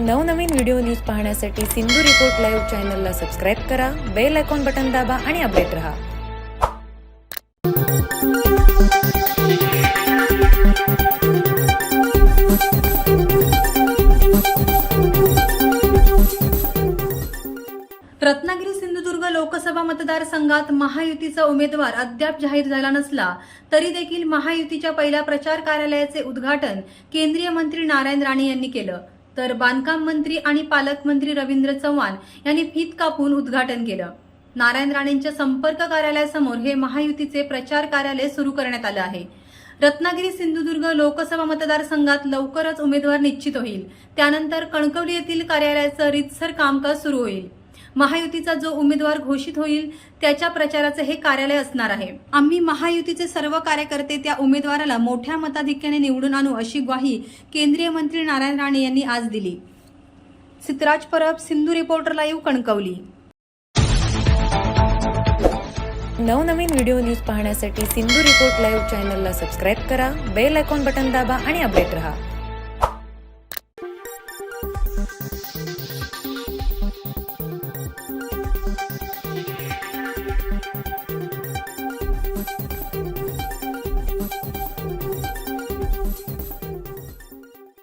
नवनवीन video news पाहण्यासाठी Sindhu report live चॅनलला सबस्क्राईब करा बेल आयकॉन बटन दाबा आणि अपडेट रहा. रत्नागिरी सिंधुदुर्ग लोकसभा मतदारसंघात महायुतीचा उमेदवार अद्याप जाहीर झाला नसला तरी देखील महायुतीच्या पहिल्या प्रचार कार्यालयाचे उद्घाटन केंद्रीय मंत्री नारायण राणे यांनी केलं. तर बांधकाम मंत्री आणि पालकमंत्री रवींद्र चव्हाण यांनी फीत कापून उद्घाटन केलं. नारायण राणेंच्या संपर्क कार्यालयासमोर हे महायुतीचे प्रचार कार्यालय सुरू करण्यात आलं आहे. रत्नागिरी सिंधुदुर्ग लोकसभा मतदारसंघात लवकरच उमेदवार निश्चित होईल. त्यानंतर कणकवली येथील कार्यालयाचं रितसर कामकाज सुरू होईल. महायुतीचा जो उमेदवार घोषित होईल त्याच्या प्रचाराचं हे कार्यालय असणार आहे. आम्ही महायुतीचे सर्व कार्यकर्ते त्या उमेदवाराला मोठ्या मताधिक्याने निवडून आणू अशी ग्वाही केंद्रीय मंत्री नारायण राणे यांनी आज दिली. Sitraj Parab Sindhu reporter live Kankavli. नवनवीन व्हिडिओ न्यूज पाहण्यासाठी सिंधू रिपोर्ट लाईव्ह चॅनलला सबस्क्राईब करा बेल आयकॉन बटन दाबा आणि अपडेट रहा.